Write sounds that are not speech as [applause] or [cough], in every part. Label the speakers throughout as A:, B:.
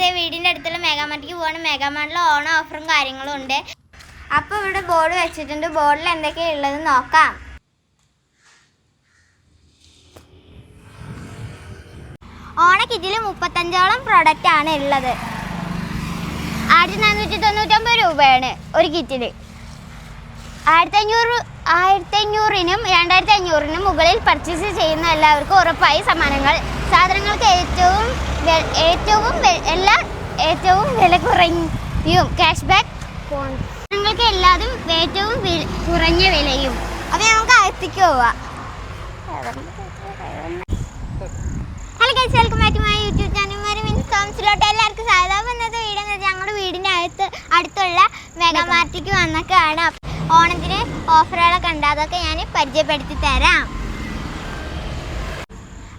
A: ദേ വീടിന്റെ അടുത്തുള്ള മെഗാമാർട്ടിക്ക് പോവാണ്. മെഗാമാർട്ടിൽ ഓണ ഓഫറും കാര്യങ്ങളും ഉണ്ട്. അപ്പോൾ ഇവിടെ ബോർഡ് വെച്ചിട്ടുണ്ട്. ബോർഡിൽ എന്തൊക്കെയാണ് ഉള്ളത് നോക്കാം. ഓണ കിറ്റിൽ മുപ്പത്തഞ്ചോളം പ്രൊഡക്റ്റ് ആണ് ഉള്ളത്. ആയിരത്തി നാനൂറ്റി തൊണ്ണൂറ്റൊമ്പത് രൂപയാണ് ഒരു കിറ്റിൽ ആയിരത്തി അഞ്ഞൂറ് ആയിരത്തി അഞ്ഞൂറിനും രണ്ടായിരത്തി അഞ്ഞൂറിനും മുകളിൽ പർച്ചേസ് ചെയ്യുന്ന എല്ലാവർക്കും ഉറപ്പായി സമ്മാനങ്ങൾ. സാധനങ്ങൾക്ക് ഏറ്റവും ഏറ്റവും എല്ലാ ഏറ്റവും വില കുറഞ്ഞും ക്യാഷ് ബാക്ക് സാധനങ്ങൾക്ക് എല്ലാതും ഏറ്റവും കുറഞ്ഞ വിലയും. അപ്പോൾ നമുക്ക് അകത്തേക്ക് എല്ലാവർക്കും സാധാ ഇന്നത്തെ വെച്ചാൽ ഞങ്ങളുടെ വീടിന്റെ അകത്ത് അടുത്തുള്ള മെഗാ മാർട്ടിക്ക് വന്നൊക്കെയാണ് ഓണത്തിന് ഓഫറുകളൊക്കെ ഉണ്ട്. ഞാൻ പരിചയപ്പെടുത്തി തരാം.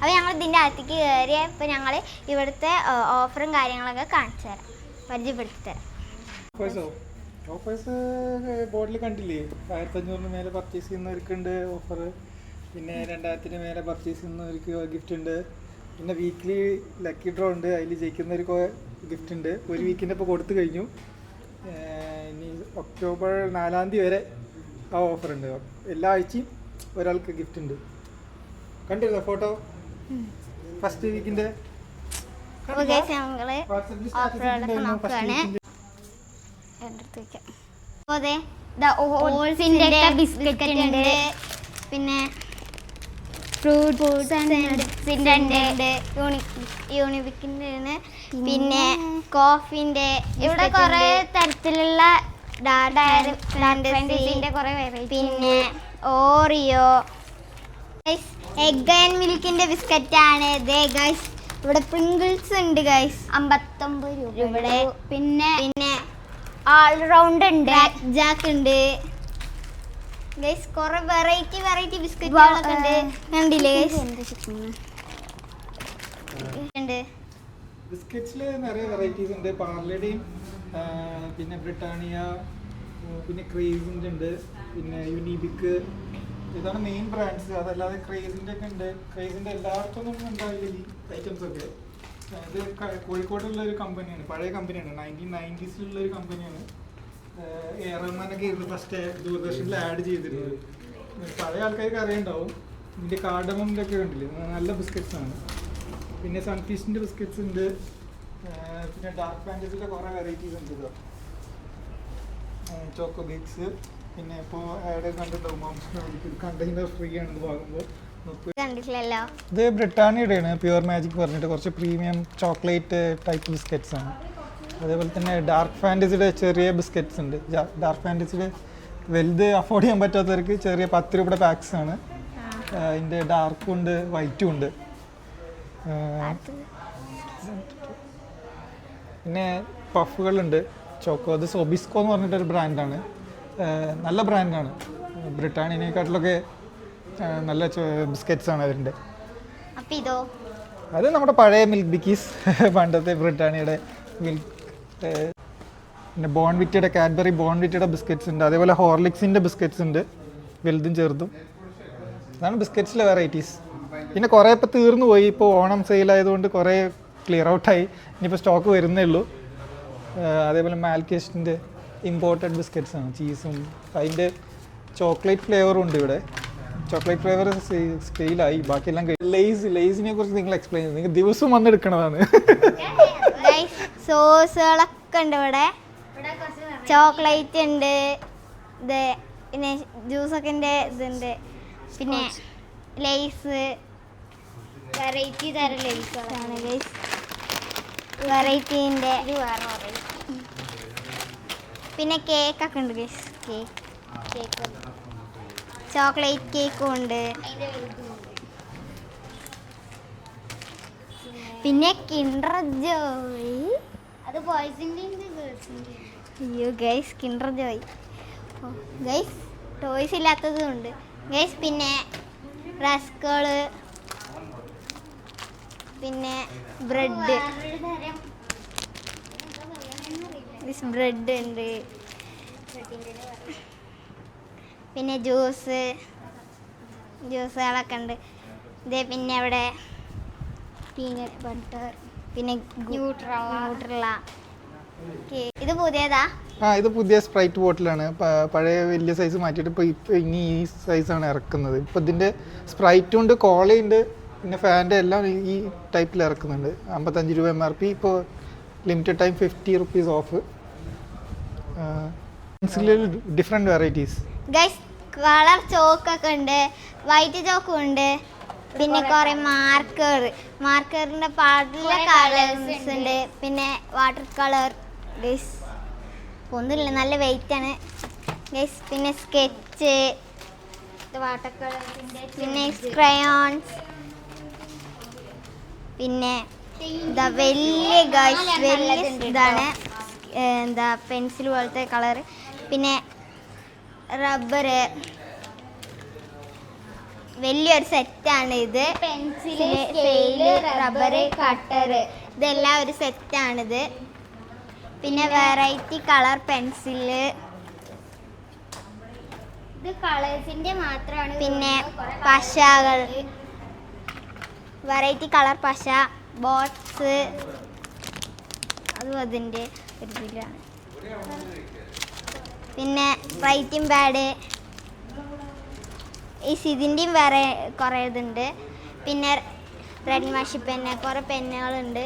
A: അപ്പോൾ ഞങ്ങൾ ഇതിന്റെ അകത്തേക്ക് കയറിയ ഇപ്പോൾ ഞങ്ങൾ ഇവിടുത്തെ ഓഫറും കാര്യങ്ങളൊക്കെ കാണിച്ചു തരാം. പരിചയപ്പെടുത്തി തരാം.
B: ഓഫേഴ്സ് ബോർഡിൽ കണ്ടില്ലേ? ആയിരത്തി അഞ്ഞൂറിന് മേലെ പർച്ചേസ് ചെയ്യുന്നവർക്കുണ്ട് ഓഫർ പിന്നെ രണ്ടായിരത്തിന് മേലെ പർച്ചേസ് ചെയ്യുന്നവർക്ക് ഗിഫ്റ്റ് ഉണ്ട്. പിന്നെ വീക്കിലി ലക്കി ഡ്രോ ഉണ്ട്. അതിൽ ജയിക്കുന്നവർക്ക് ഗിഫ്റ്റ് ഉണ്ട്. ഒരു വീക്കിന്റെ ഇപ്പോൾ കൊടുത്തു കഴിഞ്ഞു. ഇനി ഒക്ടോബർ നാലാം തീയതി വരെ ആ ഓഫർ ഉണ്ട്. എല്ലാ ആഴ്ചയും ഒരാൾക്ക് ഗിഫ്റ്റ് ഉണ്ട്. കണ്ടിരുന്നോ ഫോട്ടോ ഫസ്റ്റ്
A: വീക്കിന്റെ ബിസ്ക്കറ്റ് ഉണ്ട്. പിന്നെ ഫ്രൂട്ട്സ് ഉണ്ട്. യൂണിബിക്കിന്റെ പിന്നെ കോഫിന്റെ ഇവിടെ കുറേ തരത്തിലുള്ള ഡാൻഡസിന്റെ കുറേ വെറൈറ്റി പിന്നെ ഓറിയോ എഗ് ആൻഡ് മിൽക്കിന്റെ ബിസ്ക്കറ്റ് ആണ്. ഇതേ ഗൈസ് ഇവിടെ പ്രിങ്കിൾസ് ഉണ്ട് ഗൈസ് അമ്പത്തൊമ്പത് രൂപ. ഇവിടെ പിന്നെ പിന്നെ ഓൾറൗണ്ട് ഉണ്ട്. ജാക്ക് ഉണ്ട്. ഗൈസ് കുറെ വെറൈറ്റി വെറൈറ്റി ബിസ്ക്കറ്റുകളൊക്കെ ഉണ്ട്. കണ്ടില്ലേ ഉണ്ട്.
B: ബിസ്ക്കറ്റ്സിൽ നിറയെ വെറൈറ്റീസ് ഉണ്ട്. പാർലയുടെയും പിന്നെ ബ്രിട്ടാനിയ പിന്നെ ക്രേസിന്റെ ഉണ്ട്. പിന്നെ യുനീബിക്ക് ഇതാണ് മെയിൻ ബ്രാൻഡ്സ് അതല്ലാതെ ക്രേസിന്റെ ഒക്കെ ഉണ്ട്. ക്രേസിന്റെ എല്ലായിടത്തൊന്നും ഉണ്ടാവില്ല ഈ ഐറ്റംസ് ഒക്കെ? ഇത് കോഴിക്കോടുള്ള ഒരു കമ്പനിയാണ് പഴയ കമ്പനിയാണ് നയന്റീൻ നയന്റീസിലുള്ള ഒരു കമ്പനിയാണ് എ റഹ്മാനൊക്കെ ഇരുന്ന് ഫസ്റ്റ് ദൂരദർശനിൽ ആഡ് ചെയ്തിരുന്നത്. പഴയ ആൾക്കാർക്ക് അറിയുണ്ടാവും. ഇതിന്റെ കാർഡമമിന്റെ ഒക്കെ നല്ല ബിസ്ക്കറ്റ്സ് ആണ്. പിന്നെ സൺഫിഷിന്റെ ബിസ്ക്കറ്റ്സ് ഉണ്ട്. പിന്നെ ഡാർക്ക് പാന്റസിന്റെ കുറേ വെറൈറ്റീസ് ഉണ്ട് ഇതോ. ചോക്കോ ബീക്സ് പിന്നെ ഇപ്പോൾ ആഡ് കണ്ടിട്ടുണ്ടാവും കണ്ടെയ്നർ ഫ്രീ ആണ് ഇത് വാങ്ങുമ്പോൾ മുപ്പത്
A: കണ്ടിട്ടില്ലല്ലോ.
B: ഇത് ബ്രിട്ടാനിയുടെയാണ് പ്യുവർ മാജിക് പറഞ്ഞിട്ട്. കുറച്ച് പ്രീമിയം ചോക്ലേറ്റ് ടൈപ്പ് ബിസ്ക്കറ്റ്സ് ആണ്. അതേപോലെ തന്നെ ഡാർക്ക് ഫാന്റസിയുടെ ചെറിയ ബിസ്ക്കറ്റ്സ് ഉണ്ട്. ഡാർക്ക് ഫാന്റസിയുടെ വലുത് അഫോർഡ് ചെയ്യാൻ പറ്റാത്തവർക്ക് ചെറിയ പത്ത് രൂപയുടെ പാക്സ് ആണ്. അതിന്റെ ഡാർക്കും ഉണ്ട് വൈറ്റും ഉണ്ട്. പിന്നെ പഫുകളുണ്ട് ചോക്കോ അത് സോബിസ്കോ എന്ന് പറഞ്ഞിട്ടൊരു ബ്രാൻഡാണ് നല്ല ബ്രാൻഡാണ്. ബ്രിട്ടാനിയനെക്കാട്ടിലൊക്കെ നല്ല ബിസ്ക്കറ്റ്സ് ആണ്
A: അതിന്റെ. ഇതോ?
B: അത് നമ്മുടെ പഴയ മിൽക്ക് ബിക്കീസ് പണ്ടത്തെ ബ്രിട്ടാനിയുടെ മിൽക്ക് പിന്നെ ബോൺവിറ്റയുടെ കാഡ്ബറി ബോൺവിറ്റയുടെ ബിസ്ക്കറ്റ്സ് ഉണ്ട്. അതേപോലെ ഹോർലിക്സിന്റെ ബിസ്ക്കറ്റ്സ് ഉണ്ട്. വലുതും ചെറുതും. അതാണ് ബിസ്ക്കറ്റ്സിലെ വെറൈറ്റീസ്. പിന്നെ കുറേ ഇപ്പോൾ തീർന്നു പോയി. ഇപ്പോൾ ഓണം സെയിലായതുകൊണ്ട് കുറേ ക്ലിയർ ഔട്ടായി. ഇനിയിപ്പോൾ സ്റ്റോക്ക് വരുന്നേ ഉള്ളൂ. അതേപോലെ മാൽക്കേസ്റ്റിന്റെ ഇമ്പോർട്ടഡ് ബിസ്ക്കറ്റ്സ് ആണ് ചീസും. അതിന്റെ ചോക്ലേറ്റ് ഫ്ലേവറും ഉണ്ട് ഇവിടെ. ചോക്ലേറ്റ് ഫ്ലേവർ സ്കെയിലായി ബാക്കിയെല്ലാം ലേസ് ലേസിനെ കുറിച്ച് നിങ്ങൾ എക്സ്പ്ലെയിൻ ചെയ്തു നിങ്ങൾ ദിവസം വന്നെടുക്കണതാണ്
A: സോസുകളൊക്കെ [laughs] ഉണ്ട് ഇവിടെ. ചോക്ലേറ്റ് ഉണ്ട് ഇത് പിന്നെ ജ്യൂസൊക്കെ ഇതുണ്ട്. പിന്നെ ലേസ് വെറൈറ്റി തരം ലേസുകളാണ്. ലേസ് വെറൈറ്റീന്റെ. പിന്നെ കേക്കൊക്കെ ഉണ്ട് ഗൈസ് കേക്ക് കേക്ക് ചോക്ലേറ്റ് കേക്കും ഉണ്ട്. പിന്നെ കിൻഡർ ജോയ്. അത് അയ്യോ guys Kinder Joy. Guys toys ഇല്ലാത്തതും ഉണ്ട്. ഗൈസ് പിന്നെ റസ്കോൾ പിന്നെ ബ്രെഡ് ബ്രെഡ് ഉണ്ട് പിന്നെ ജ്യൂസ് ജ്യൂസുകളൊക്കെ ഉണ്ട്. ഇതേ പിന്നെ അവിടെ പീനട്ട് ബട്ടർ പിന്നെ ന്യൂട്രല്ല ഇത് പുതിയതാ?
B: ആ ഇത് പുതിയ സ്പ്രൈറ്റ് ബോട്ടിലാണ് പഴയ വലിയ സൈസ് മാറ്റിയിട്ട് ഇപ്പോൾ ഇപ്പോൾ ഇനി ഈ സൈസാണ് ഇറക്കുന്നത്. ഇപ്പോൾ ഇതിന്റെ സ്പ്രൈറ്റും ഉണ്ട് കോളയുണ്ട് പിന്നെ ഫാന്റെ എല്ലാം ഈ- ഈ ടൈപ്പിൽ ഇറക്കുന്നുണ്ട്. അമ്പത്തഞ്ച് രൂപ എം ആർ പി ഇപ്പോൾ limited time fifty rupees of different varieties
A: guys colour ചോക്കൊക്കെ ഉണ്ട് വൈറ്റ് ചോക്കും ഉണ്ട് പിന്നെ കുറെ മാർക്കർ മാർക്കറിന്റെ പാട്ടിലെ കളേഴ്സ് ഉണ്ട്. പിന്നെ വാട്ടർ കളർ ഗൈസ് ഒന്നുമില്ല നല്ല വെയിറ്റ് ആണ്. ഗൈസ് പിന്നെ സ്കെച്ച് വാട്ടർ കളർ പിന്നെ ക്രയോൺസ് പിന്നെ എന്താ വലിയ ഗൈസ് വലിയ ഇതാണ്. എന്താ പെൻസിൽ പോലത്തെ കളർ പിന്നെ റബ്ബർ വലിയൊരു സെറ്റാണ് ഇത്. പെൻസിൽ സ്കെയിൽ റബ്ബർ കട്ടർ ഇതെല്ലാം ഒരു സെറ്റാണിത് പിന്നെ വെറൈറ്റി കളർ പെൻസിൽ ഇത് കളേഴ്സിന്റെ മാത്രമാണ് പിന്നെ പശകൾ. വെറൈറ്റി കളർ പശ. ബോട്ട്സ് അതും അതിന്റെ ഒരു ഇതിലാണ്. പിന്നെ റൈറ്റിംഗ് പാഡ്. ഈ സിതിന്റെയും വേറെ കുറേ ഇതുണ്ട്. പിന്നെ റെഡ് മാഷി പെന്ന് കുറേ പെന്നുകളുണ്ട്.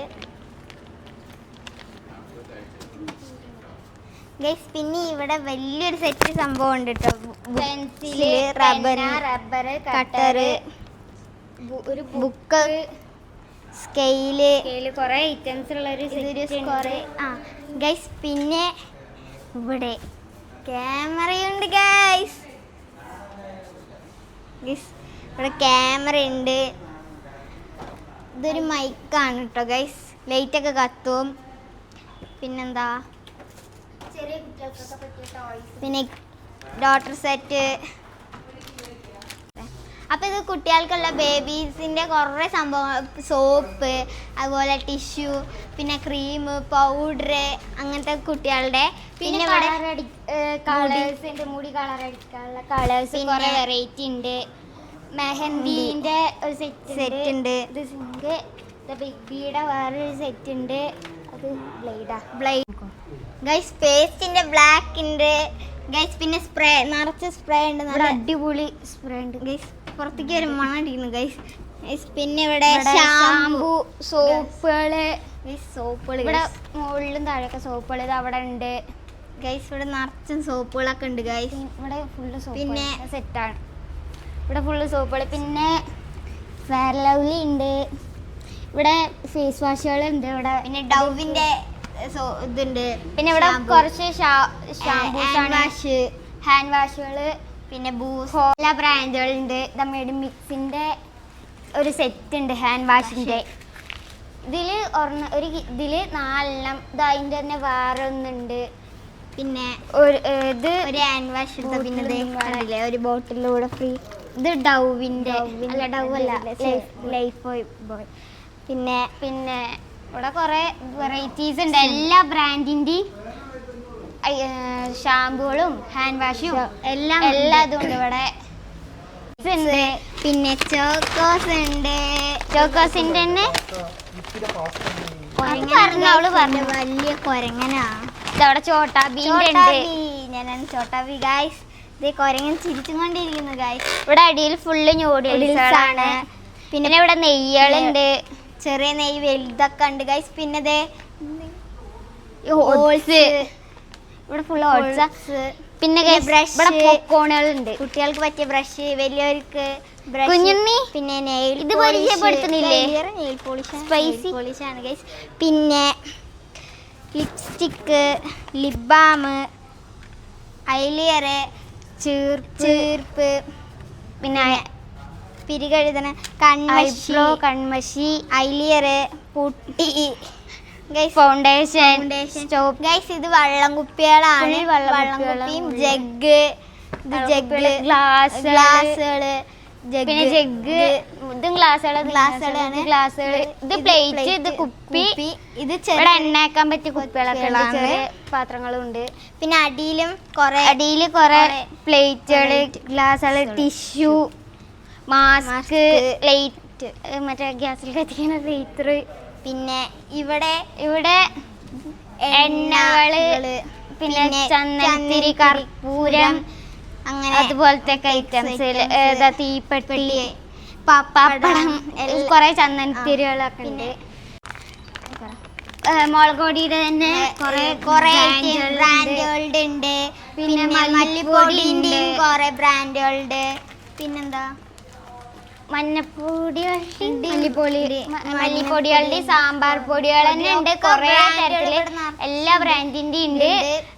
A: ഗൈസ് പിന്നെ ഇവിടെ വലിയൊരു സെറ്റ് സംഭവം ഉണ്ട് കേട്ടോ പെൻസിൽ റബ്ബർ റബ്ബർ കട്ടർ ഒരു ബുക്ക്. സ്കെയിൽ.
C: കുറെ ഐറ്റംസ് ഉള്ള ഒരു
A: ഇതൊരു കുറേ ആ ഗൈസ് പിന്നെ ഇവിടെ ക്യാമറയുണ്ട് ഗൈസ് ഗൈസ് ഇവിടെ ക്യാമറ ഉണ്ട് ഇതൊരു മൈക്കാണ് കേട്ടോ ഗൈസ് ലൈറ്റൊക്കെ കത്തും. പിന്നെന്താ? പിന്നെ ഡോട്ടർ സെറ്റ് അപ്പോൾ ഇത് കുട്ടികൾക്കുള്ള ബേബീസിന്റെ കുറേ സംഭവം സോപ്പ് അതുപോലെ ടിഷ്യൂ പിന്നെ ക്രീം പൗഡർ അങ്ങനത്തെ കുട്ടികളുടെ പിന്നെ ഇവിടെ
C: കളേഴ്സിന്റെ മുടി കളർ അടിക്കാനുള്ള കളേഴ്സ് കുറേ വെറൈറ്റി ഉണ്ട്. മെഹന്തിന്റെ ഒരു സെറ്റ്
A: സെറ്റ് ഉണ്ട്.
C: ഇത് സിങ്ക് ബിഗ് ബിയുടെ വേറൊരു സെറ്റ് ഉണ്ട്. അത് ബ്ലേഡാ
A: ബ്ലേഡ് ഗൈസ് പേസ്റ്റിന്റെ ബ്ലാക്ക് ഉണ്ട്. ഗൈസ് പിന്നെ സ്പ്രേ നിറച്ച് സ്പ്രേ ഉണ്ട്. നല്ല
C: അടിപൊളി സ്പ്രേ ഉണ്ട്.
A: ഗൈസ് പുറത്തേക്ക് ഒരു മണം അടിക്കുന്നു ഗൈസ് പിന്നെ ഇവിടെ ഷാമ്പു
C: സോപ്പുകൾ.
A: സോപ്പുകൾ
C: ഇവിടെ മുകളിലും താഴെയൊക്കെ സോപ്പുകൾ ഇത് അവിടെ ഉണ്ട്.
A: ഗൈസ് ഇവിടെ നിറച്ചും സോപ്പുകളൊക്കെ ഉണ്ട് ഗൈസ്
C: ഇവിടെ ഫുള്ള് സോപ്പ്
A: പിന്നെ-
C: സെറ്റാണ് ഇവിടെ ഫുള്ള് സോപ്പുകൾ പിന്നെ ഫെയർ ലവ്ലി ഉണ്ട്. ഇവിടെ ഫേസ് വാഷുകൾ ഉണ്ട് ഇവിടെ.
A: പിന്നെ ഡൗവിന്റെ ഇതുണ്ട്
C: പിന്നെ ഇവിടെ കുറച്ച്
A: ഷാ
C: ഷാംപൂസ് ആണ്. ഹാൻഡ് വാഷുകൾ
A: പിന്നെ ബൂസ്
C: എല്ലാ ബ്രാൻഡുകളുണ്ട്. നമ്മുടെ മിക്സിന്റെ ഒരു സെറ്റ് ഉണ്ട് ഹാൻഡ് വാഷിന്റെ ഇതിൽ ഒരെണ്ണ ഒരു ഇതിൽ ഇതിൽ നാലെണ്ണം ഇത് അതിന്റെ തന്നെ വേറെ ഒന്നുണ്ട്
A: പിന്നെ
C: ഒരു ഇത്
A: ഒരു ഹാൻഡ് വാഷ് എടുത്ത പിന്നെ കണ്ടില്ലേ? ഒരു ബോട്ടിലൂടെ ഫ്രീ. ഇത് ഡൗവിന്റെ. അല്ല ഡൗ അല്ല. Lifebuoy. പിന്നെ
C: പിന്നെ ഇവിടെ കുറേ വെറൈറ്റീസ് ഉണ്ട്. എല്ലാ ബ്രാൻഡിന്റെയും ഷാമ്പുകളും ഹാൻഡ് വാഷും
A: എല്ലാം
C: എല്ലാം ഉണ്ട്. ഇവിടെ. ഉണ്ട്
A: പിന്നെ ചോക്കോസ് ഉണ്ട്.
C: ചോക്കോസിന്റെ തന്നെ? പറഞ്ഞോളൂ,
A: വലിയ കൊരങ്ങനാ.
C: ഇതവിടെ ചോട്ടാ ബീന്റെ ഉണ്ട്.
A: ഞാനാണ് ചോട്ടാ ബി ഗായ്സ് ഇത് കൊരങ്ങൻ ചിരിച്ചും കൊണ്ടിരിക്കുന്നു ഗായ്സ്
C: ഇവിടെ അടിയിൽ ഫുള്ള് ആണ്. പിന്നെ ഇവിടെ നെയ്യളുണ്ട്.
A: ചെറിയ നെയ്യ് വലുതൊക്കെ ഉണ്ട് ഗൈസ് പിന്നെ
C: ഹോൾസ് ഇവിടെ ഫുൾ ഓട്സ് പിന്നെ ബ്രഷ് ഉണ്ട്
A: കുട്ടികൾക്ക് പറ്റിയ ബ്രഷ് വലിയവർക്ക്
C: കുഞ്ഞുണ്ണി,
A: പിന്നെ നെയിൽ
C: ഇത് പരിചയപ്പെടുത്തുന്നില്ലേ?
A: നെയിൽ പോളിഷ്
C: സ്പൈസി
A: പോളിഷ് ആണ്. ഗൈസ് പിന്നെ ലിപ്സ്റ്റിക്ക് ലിപ് ബാം ഐലിയർ ചീർപ്പ് ചീർപ്പ്
C: പിന്നെ
A: പിരികഴുതന കൺമഷി
C: കൺമഷി.
A: ഐലിയർ പുട്ടി
C: ഫൗണ്ടേഷൻ
A: സ്റ്റോപ്പ് ഗൈസ് ഇത് വെള്ളം കുപ്പികളാണ്.
C: വെള്ളം
A: കുപ്പിയും ജഗ് ജഗ്
C: ഗ്ലാസ്
A: ഗ്ലാസ്സുകൾ
C: പിന്നെ ജഗ് ഇതും ഗ്ലാസ്സുകൾ
A: ഗ്ലാസ്സുകളാണ്
C: ഗ്ലാസ്സുകൾ ഇത് പ്ലേറ്റ് ഇത് കുപ്പി.
A: ഇത്
C: ഇവിടെ എണ്ണയാക്കാൻ പറ്റിയ കുപ്പികളൊക്കെ ചെറിയ പാത്രങ്ങളും ഉണ്ട്
A: പിന്നെ അടിയിലും കുറെ
C: അടിയിൽ കുറെ പ്ലേറ്റുകൾ ഗ്ലാസ്സുകൾ ടിഷ്യൂ മാസ്ക്
A: പ്ലേറ്റ്
C: ലൈറ്റ് മറ്റേ ഗ്യാസിൽ കത്തിക്കുന്ന ലൈറ്റർ
A: പിന്നെ ഇവിടെ
C: ഇവിടെ എണ്ണകൾ പിന്നെ ചന്ദനത്തിരി കർപ്പൂരം
A: അങ്ങനെ
C: അതുപോലത്തെ ഐറ്റംസ്. തീപ്പെട്ടി
A: പെട്ടി,
C: പപ്പടം കുറെ ചന്ദനത്തിരികളൊക്കെ ഉണ്ട് മുളകൊടിയുടെ തന്നെ കുറെ
A: കുറെ. ബ്രാൻഡുകളുടെ ഉണ്ട്
C: പിന്നെ
A: പിന്നെ
C: മല്ലിപ്പൊടി
A: മല്ലിപ്പൊടിന്റെയും
C: ഉണ്ട്.
A: കുറെ ബ്രാൻഡുകളുടെ പിന്നെന്താ
C: മഞ്ഞപ്പൊടി. മല്ലിപ്പൊടി. മല്ലിപ്പൊടികളുടെ സാമ്പാർ പൊടികൾ തന്നെ ഉണ്ട്. കുറെ
A: തരത്തിൽ
C: എല്ലാ ബ്രാൻഡിന്റെ ഉണ്ട്.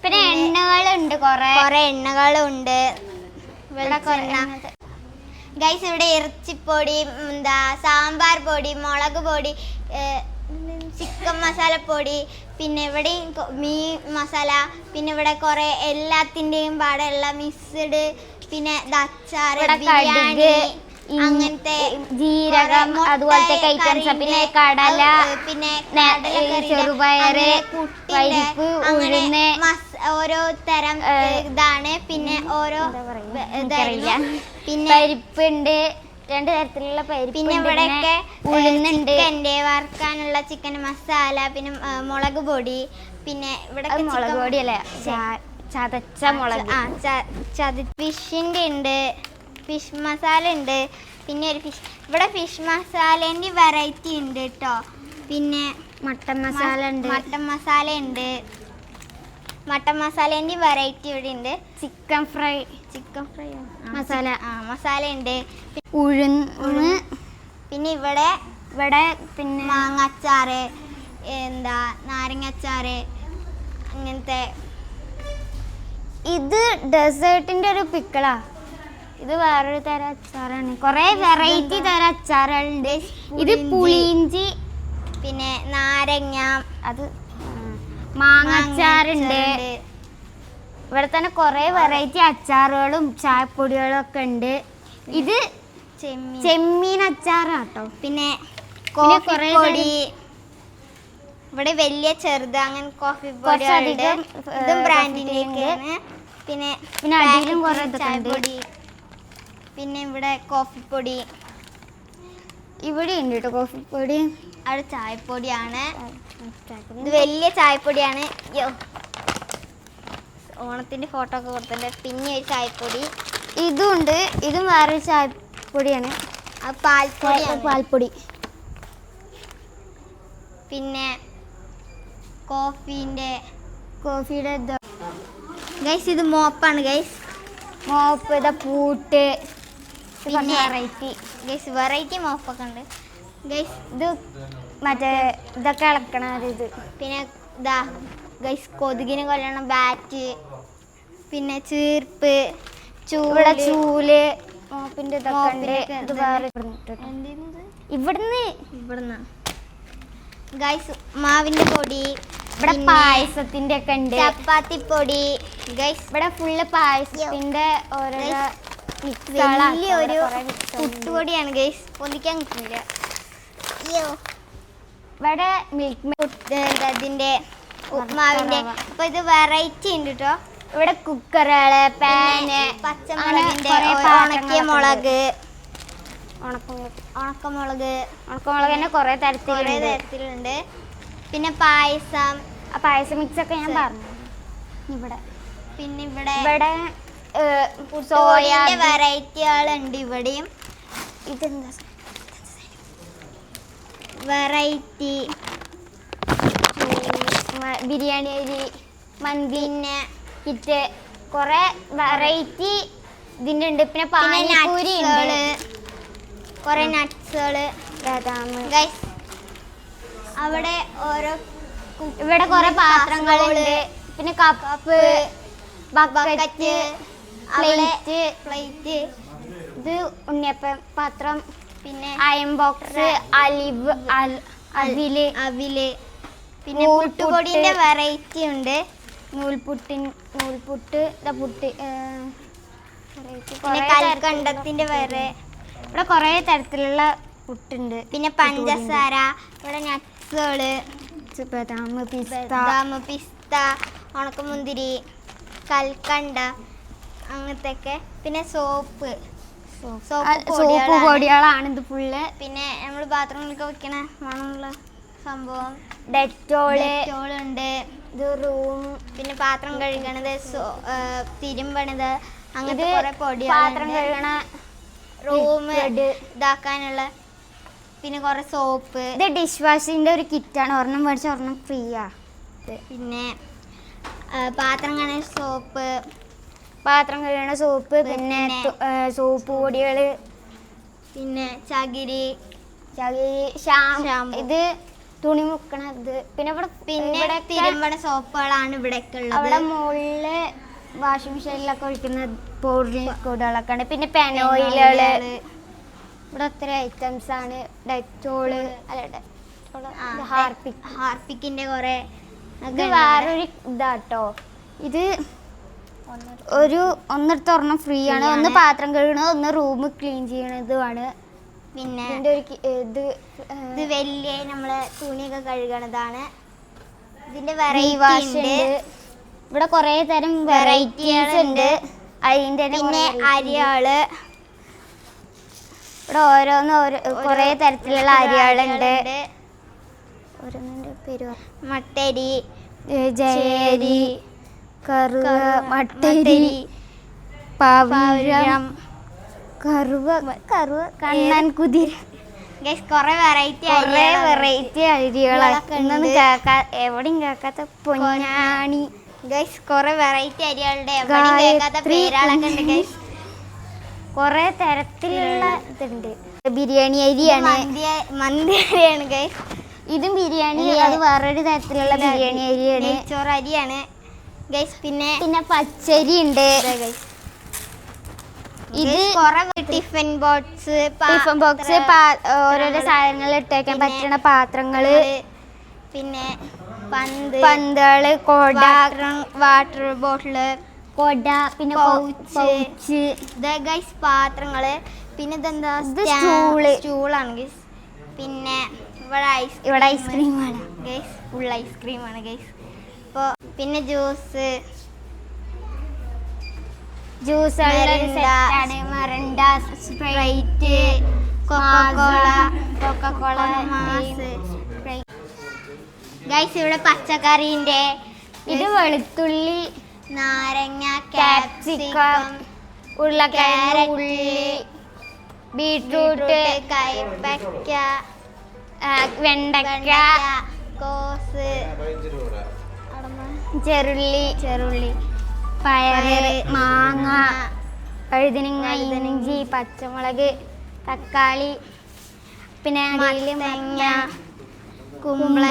C: പിന്നെ എണ്ണകളുണ്ട് കുറെ.
A: കുറെ
C: എണ്ണകളുണ്ട്.
A: ഗൈസ് ഇവിടെ ഇറച്ചിപ്പൊടി എന്താ സാമ്പാർ പൊടി മുളക് പൊടി ചിക്കൻ മസാലപ്പൊടി പിന്നെ ഇവിടെ മീൻ മസാല പിന്നെ ഇവിടെ കുറെ എല്ലാത്തിന്റെയും പാടെയുള്ള മിക്സ്ഡ് പിന്നെ അച്ചാർ ബിരിയാണി അങ്ങനത്തെ
C: ജീരകം അതുപോലത്തെ ഐറ്റംസ് പിന്നെ കടല
A: പിന്നെ
C: ചെറുപയറ്, പരിപ്പ്, ഉഴുന്ന്,
A: ഓരോ തരം ഇതാണ്. പിന്നെ ഓരോ? ബ- പിന്നെ
C: പരിപ്പുണ്ട് രണ്ട് തരത്തിലുള്ള പരിപ്പ്
A: പിന്നെ ഇവിടെയൊക്കെ
C: ഉഴുന്നുണ്ട്.
A: എന്റെ വറുക്കാനുള്ള ചിക്കൻ മസാല പിന്നെ മുളക് പൊടി പിന്നെ ഇവിടെ
C: മുളക് പൊടി അല്ലേ ചതച്ച മുളക്.
A: ആ ചതി ഫിഷിന്റെ ഉണ്ട്. ഫിഷ് മസാല ഉണ്ട്. പിന്നെ ഒരു ഫിഷ് ഇവിടെ ഫിഷ് മസാലേന്റെ വെറൈറ്റി ഉണ്ട് കേട്ടോ പിന്നെ
C: മട്ടൻ മസാല ഉണ്ട്.
A: മട്ടൻ മസാല ഉണ്ട്. മട്ടൻ മസാലേന്റെ വെറൈറ്റി ഇവിടെ ഉണ്ട്.
C: Chicken fry.
A: Chicken fry
C: masala.
A: ആ മസാല ഉണ്ട്.
C: ഉഴുന്ന്.
A: പിന്നെ ഇവിടെ
C: ഇവിടെ പിന്നെ
A: മാങ്ങ അച്ചാറ് എന്താ നാരങ്ങ അച്ചാറ് അങ്ങനത്തെ
C: ഇത് ഡെസേർട്ടിന്റെ ഒരു പിക്കിളാ. ഇത് വേറൊരു തരം അച്ചാറാണ്. കുറെ വെറൈറ്റി തരം അച്ചാറുണ്ട് ഇത്
A: പുളിയിഞ്ചി. പിന്നെ നാരങ്ങ
C: അത് മാങ്ങ അച്ചാറുണ്ട്. ഇവിടെ തന്നെ കുറെ വെറൈറ്റി അച്ചാറുകളും ചായപ്പൊടികളും ഒക്കെ ഉണ്ട്. ഇത്
A: ചെമ്മീൻ.
C: അച്ചാറാട്ടോ.
A: പിന്നെ കോഫി പൊടി ഇവിടെ വലിയ ചെറുത് അങ്ങനെ കോഫി
C: പൊടി
A: ഇതും
C: coffee
A: പിന്നെ
C: പിന്നെ അടിയിലും കുറേ
A: ചായപ്പൊടി. പിന്നെ ഇവിടെ കോഫിപ്പൊടി. പൊടി
C: ഇവിടെ ഉണ്ട് കേട്ടോ കോഫിപ്പൊടി.
A: അവിടെ ചായപ്പൊടിയാണ്. ഇത് വലിയ ചായപ്പൊടിയാണ്. യോ ഓണത്തിന്റെ ഫോട്ടോ ഒക്കെ കൊടുത്തിട്ടുണ്ട്. പിന്നെ ഒരു ചായപ്പൊടി.
C: ഇതും ഉണ്ട്. ഇതും വേറൊരു ചായപ്പൊടിയാണ്.
A: പാൽപ്പൊടി
C: പാൽപ്പൊടി.
A: പിന്നെ കോഫീന്റെ
C: കോഫിയുടെ ഇത്.
A: ഗൈസ് ഇത് മോപ്പാണ് ഗൈസ്.
C: മോപ്പ് ഇതാ പൂട്ട്.
A: പിന്നെ
C: വെറൈറ്റി
A: ഗൈസ് വെറൈറ്റി മോപ്പൊക്കെ ഉണ്ട്. ഗൈസ്
C: ഇത് മറ്റേ ഇതൊക്കെ ഇളക്കണ ഇത്.
A: പിന്നെ ഇതാ ഗൈസ് കൊതുകിനെ കൊല്ലണം ബാറ്റ് പിന്നെ ചീർപ്പ് ചൂട
C: ചൂൽ മോപ്പിന്റെ ഇവിടുന്ന് ഇവിടുന്ന്?
A: ഗൈസ് മാവിന്റെ പൊടി
C: ഇവിടെ പായസത്തിന്റെ ഒക്കെ ഉണ്ട്.
A: ചപ്പാത്തി പൊടി ഗൈസ്
C: ഇവിടെ ഫുള്ള് പായസത്തിന്റെ ഓരോരോ
A: വലിയൊരു പുട്ടുപൊടിയാണ് ഗൈസ് പൊന്തിക്കാൻ കിട്ടുന്നില്ല അയ്യോ.
C: ഇവിടെ മിൽക്ക്
A: അതിന്റെ ഉപ്മാവിന്റെ
C: റവ.
A: അപ്പൊ ഇത് വെറൈറ്റി ഉണ്ട് കേട്ടോ
C: ഇവിടെ കുക്കറുകൾ പാന് പാത്രങ്ങളൊക്കെ
A: ഉണക്കിയ മുളക്.
C: ഉണക്കമുളക്
A: ഉണക്കമുളക്.
C: ഉണക്കമുളക് തന്നെ കുറെ
A: കുറെ
C: തരത്തിലുണ്ട്.
A: പിന്നെ പായസം.
C: ആ പായസം മിക്സ് ഒക്കെ ഞാൻ പറഞ്ഞു. ഇവിടെ.
A: പിന്നെ ഇവിടെ
C: ഇവിടെ
A: സോയന്റെ
C: സോയ
A: വെറൈറ്റികളുണ്ട് ഇവിടെയും.
C: ഇതെന്താ
A: വെറൈറ്റി
C: ബിരിയാണി അരി മന്തി. കിറ്റ് കുറെ വെറൈറ്റി ഇതിന്റെ ഉണ്ട് പിന്നെ പാനിപൂരി
A: കുറെ
C: ബദാം.
A: ഗൈസ് അവിടെ ഓരോ
C: ഇവിടെ കുറെ പാത്രങ്ങളുണ്ട്. പിന്നെ കപ്പ് ബക്കറ്റ്. Plate
A: plate.
C: ഇത് ഉണ്ണിയപ്പം പാത്രം
A: പിന്നെ
C: അയൺ ബോക്സ് അലിവ് അവിൽ.
A: അവിൽ. പിന്നെ. പുട്ടുപൊടിന്റെ വെറൈറ്റി ഉണ്ട്.
C: നൂൽപുട്ടിൻ നൂൽപുട്ട് പുട്ട്
A: പിന്നെ കൽക്കണ്ടത്തിന്റെ വേറെ.
C: ഇവിടെ കുറേ തരത്തിലുള്ള പുട്ടുണ്ട്.
A: പിന്നെ പഞ്ചസാര ഇവിടെ നട്സുകൾ
C: ബദാം പിസ്ത.
A: ബദാം പിസ്ത ഉണക്കമുന്തിരി കൽക്കണ്ട. അങ്ങനത്തെ ഒക്കെ പിന്നെ സോപ്പ്. സോപ്പ്. പൊടികളാണ്.
C: ഇത് ഫുള്ള്.
A: പിന്നെ നമ്മൾ ബാത്റൂമിലൊക്കെ വെക്കണ മണമുള്ള സംഭവം.
C: ഡെറ്റോൾ.
A: ഉണ്ട്.
C: ഇത് റൂം.
A: പിന്നെ പാത്രം കഴുകണത് തിരുമ്പണത് അങ്ങനത്തെ കുറെ പൊടി
C: പാത്രം കഴുകണ
A: റൂം. ഇതാക്കാനുള്ള പിന്നെ കുറെ സോപ്പ്.
C: ഇത് ഡിഷ് വാഷിന്റെ ഒരു കിറ്റാണ്. ഒരെണ്ണം മേടിച്ച ഒരെണ്ണം ഫ്രീയാ. ആ
A: പിന്നെ പാത്രം കഴുകണ സോപ്പ്.
C: പാത്രം കഴുകണ സോപ്പ് പിന്നെ സോപ്പ് പൊടികൾ
A: പിന്നെ ചകിരി.
C: ചകിരി ഷാം ഇത് തുണി മുക്കണത്. പിന്നെ ഇവിടെ
A: പിന്നെ തിരുമ്പണ സോപ്പുകളാണ് ഇവിടെയൊക്കെ
C: അവിടെ മുകളിൽ വാഷിംഗ് മെഷീനിലൊക്കെ ഒഴിക്കുന്ന പൗഡർ ലിക്വിഡുകളൊക്കെ ഉണ്ട്. പിന്നെ പെനോയിലുകൾ. ഇവിടെ ഒത്തിരി ഐറ്റംസ് ആണ്. ഡെറ്റോൾ അല്ല ഡെറ്റോൾ
A: ഹാർപിക്കിന്റെ
C: ഹാർപ്പിക്
A: ഹാർപ്പിക്കിന്റെ കുറെ
C: ഇത് വേറൊരു ഇതാട്ടോ. ഇത് ഒരു ഒന്നെടുത്ത് ഒരെണ്ണം ഫ്രീ ആണ്. ഒന്ന് പാത്രം കഴുകണത് ഒന്ന് റൂം ക്ലീൻ ചെയ്യണതുമാണ്.
A: പിന്നെ
C: ഇതിന്റെ ഒരു കി- ഇത്
A: ഇത് വലിയ നമ്മൾ തുണിയൊക്കെ കഴുകണതാണ്. ഇതിന്റെ
C: റീ
A: വെറൈറ്റി
C: വാഷ്
A: ഉണ്ട്.
C: ഇവിടെ കുറേ തരം വെറൈറ്റീസ് ഉണ്ട്. അതിന്റെ തന്നെ
A: പിന്നെ
C: കുറേ
A: അരിയാൾ.
C: ഇവിടെ ഓരോന്ന് ഓരോ കുറേ തരത്തിലുള്ള അരികളുണ്ട് ഓരോന്നിന്റെ പേര് പറ.
A: മട്ടരി
C: ഏ, ജയരി കറുവ മട്ടരി പവിഴം. കറുവ കറുവ കണ്ണൻ കുതിര.
A: കുറെ വെറൈറ്റി
C: കുറേ വെറൈറ്റി
A: ഉണ്ട്.
C: ഇന്നൊന്നും കേൾക്കാ എവിടെയും കേൾക്കാത്ത പൊന്നാണി.
A: ഗൈസ് കൊറേ വെറൈറ്റി അരികളുടെ എവിടെയും കേൾക്കാത്ത. പേരാളൊക്കെ ഉണ്ട് ഗൈസ്
C: കുറേ തരത്തിലുള്ള ഇതുണ്ട്. ബിരിയാണി അരിയാണ്.
A: മന്തി അരിയാണ് ഗൈസ്
C: ഇതും ബിരിയാണി അത് വേറൊരു തരത്തിലുള്ള ബിരിയാണി അരിയാണ്.
A: ചോറ് അരിയാണ്. ഗൈസ് പിന്നെ
C: പിന്നെ പച്ചരി ഉണ്ട്. ഇത്
A: ടിഫിൻ ബോക്സ്
C: ടിഫിൻ ബോക്സ് ഓരോരോ സാധനങ്ങൾ. ഇട്ടേക്കാൻ പറ്റുന്ന പാത്രങ്ങൾ.
A: പിന്നെ പന്ത്.
C: പന്തുകൾ കൊട.
A: Water bottle.
C: കൊട പിന്നെ. പൗച്ച്.
A: ഇത് ഗൈസ് പാത്രങ്ങൾ. പിന്നെ ഇതെന്താ?
C: ഇത് സ്റ്റൂൾ.
A: സ്റ്റൂളാണ് ഗൈസ് പിന്നെ ഇവിടെ ഐസ്
C: ഇവിടെ ഐസ്ക്രീമാണ്.
A: ഗൈസ് ഫുൾ ഐസ്ക്രീമാണ് ഗൈസ് ഇപ്പോൾ പിന്നെ juice.
C: Juice Mirinda
A: Sprite Coca Cola Coca Cola guys ഇവിടെ പച്ചക്കറിന്റെ
C: ഇത് വെളുത്തുള്ളി
A: നാരങ്ങ
C: കാപ്സിക്കം
A: ഉള്ള
C: ഉരുളക്കിഴങ്ങ്
A: ക്യാരറ്റ്,
C: ഉള്ളി ബീട്രൂട്ട്
A: കൈപ്പക്ക
C: വെണ്ടക്ക
A: കോസ്.
C: ചെറുള്ളി
A: ചെറുള്ളി
C: പയറ്
A: പയറ്,
C: മാങ്ങ വഴുതനങ്ങ ഇഞ്ചി പച്ചമുളക് തക്കാളി പിന്നെ
A: അടിയിൽ
C: കുമ്പള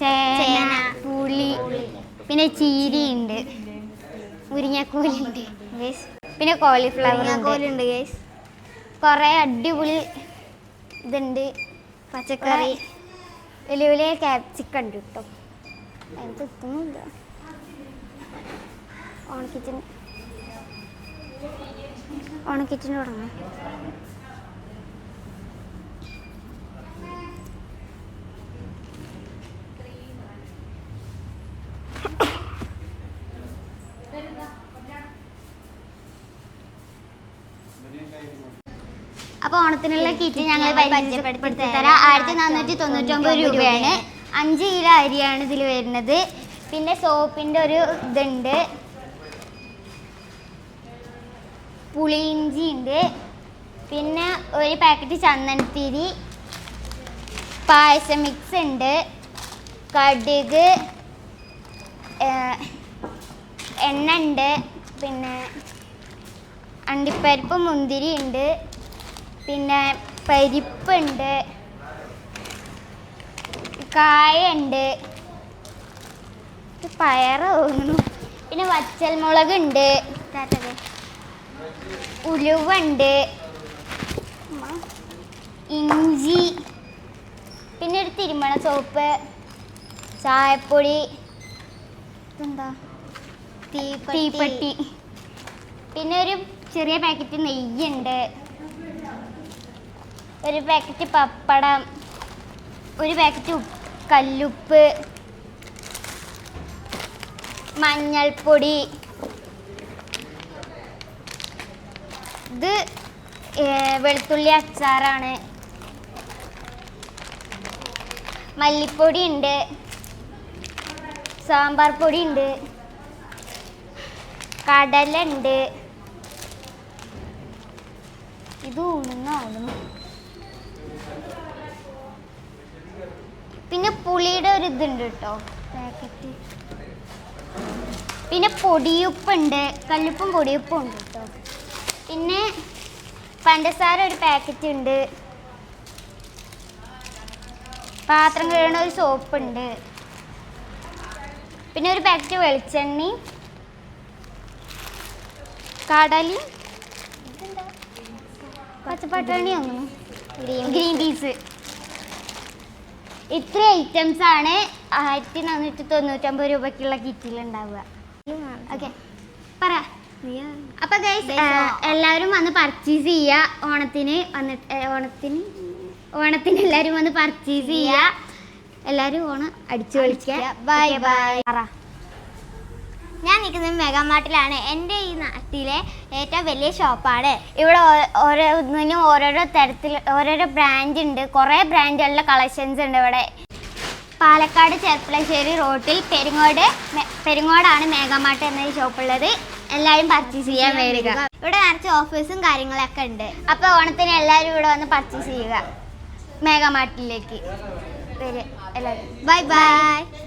C: ചേന പുളി പിന്നെ ചീരി ഉണ്ട്. മുരിങ്ങക്കോലുണ്ട് പിന്നെ കോളിഫ്ലവർ ഉണ്ട്.
A: കോലുണ്ട് ഗൈസ്
C: കുറേ അടിപൊളി ഇതുണ്ട്.
A: പച്ചക്കറി.
C: വലിയ വലിയ ക്യാപ്സിക്കം ഉണ്ട് കേട്ടോ അതിനകത്ത് എത്തുന്നില്ല ഓണക്കിച്ചൻ ഓണക്കിച്ചൻ തുടങ്ങാം. അപ്പോൾ ഓണത്തിനുള്ള കിറ്റ് ഞങ്ങൾ പരിചയപ്പെടുത്തി തരാം. ആയിരത്തി നാനൂറ്റി തൊണ്ണൂറ്റൊമ്പത് രൂപയാണ്. അഞ്ച് കിലോ അരിയാണ് ഇതിൽ വരുന്നത്. പിന്നെ സോപ്പിന്റെ ഒരു ഇതുണ്ട്. പുളിയിഞ്ചി ഉണ്ട്. പിന്നെ ഒരു പാക്കറ്റ് ചന്ദനത്തിരി. പായസം മിക്സ് ഉണ്ട്. കടുക് എണ്ണ ഉണ്ട്. പിന്നെ അണ്ടിപ്പരിപ്പ് മുന്തിരി ഉണ്ട്. പിന്നെ പരിപ്പുണ്ട് കായ ഉണ്ട് പയറ് തോന്നുന്നു. പിന്നെ വച്ചൽമുളക് ഉണ്ട് ഉലുവുണ്ട്. ഇഞ്ചി. പിന്നെ ഒരു തിരുമണ സോപ്പ്. ചായപ്പൊടി. എന്താ തീപ്പെട്ടി. പിന്നെ ഒരു ചെറിയ പാക്കറ്റ് നെയ്യുണ്ട്. ഒരു പാക്കറ്റ് പപ്പടം. ഒരു പാക്കറ്റ് ഉപ്പ്. കല്ലുപ്പ് മഞ്ഞൾപ്പൊടി. ഇത് വെളുത്തുള്ളി അച്ചാറാണ്. മല്ലിപ്പൊടി ഉണ്ട് സാമ്പാർ പൊടി ഉണ്ട് കടല ഉണ്ട് ഇത് ഉണങ്ങാവുന്നു. പിന്നെ പുളിയുടെ ഒരു ഇതുണ്ട് കേട്ടോ. പാക്കറ്റ്. പിന്നെ പൊടിയുപ്പുണ്ട്. കല്ലുപ്പും പൊടിയുപ്പും ഉണ്ട് കേട്ടോ. പിന്നെ പഞ്ചസാര ഒരു പാക്കറ്റ് ഉണ്ട്. പാത്രം കഴുകണ ഒരു സോപ്പ് ഉണ്ട്. പിന്നെ ഒരു പാക്കറ്റ് വെളിച്ചെണ്ണയും കടലി പച്ചപ്പട്ടാണി ഒന്നും ഗ്രീൻ പീസ് ഇത്ര ഐറ്റംസ് ആണ് ആയിരത്തി നാനൂറ്റി തൊണ്ണൂറ്റമ്പത് രൂപയ്ക്കുള്ള കിറ്റിൽ ഉണ്ടാവുക ഓക്കെ പറ. അപ്പൊ ഗൈസ് എല്ലാവരും വന്ന് പർച്ചേസ് ചെയ്യുക ഓണത്തിന് വന്നിട്ട് ഓണത്തിന്? ഓണത്തിന് എല്ലാവരും വന്ന് പർച്ചേസ് ചെയ്യുക എല്ലാവരും ഓണം അടിച്ചു കളിക്കുക ബൈ ബൈ
A: ഞാൻ നിൽക്കുന്നത് മെഗാമാർട്ടിലാണ് എന്റെ ഈ നാട്ടിലെ ഏറ്റവും വലിയ ഷോപ്പാണ്. ഇവിടെ ഓരോന്നിനും ഓരോരോ തരത്തിൽ ഓരോരോ ബ്രാൻഡ് ഉണ്ട്. കുറേ ബ്രാൻഡുകളുടെ കളക്ഷൻസ് ഉണ്ട് ഇവിടെ. പാലക്കാട് ചെർപ്പളശ്ശേരി റോട്ടിൽ പെരിങ്ങോട് പെരുങ്ങോടാണ് മേഘമാർട്ട് എന്ന ഷോപ്പുള്ളത്. എല്ലാവരും പർച്ചേസ് ചെയ്യാൻ വരിക. ഇവിടെ നിറച്ച് ഓഫീസും കാര്യങ്ങളൊക്കെ ഉണ്ട്. അപ്പോൾ ഓണത്തിന് എല്ലാവരും ഇവിടെ വന്ന് പർച്ചേസ് ചെയ്യുക. മേഘമാട്ടിലേക്ക് വരിക. എല്ലാവരും. Bye bye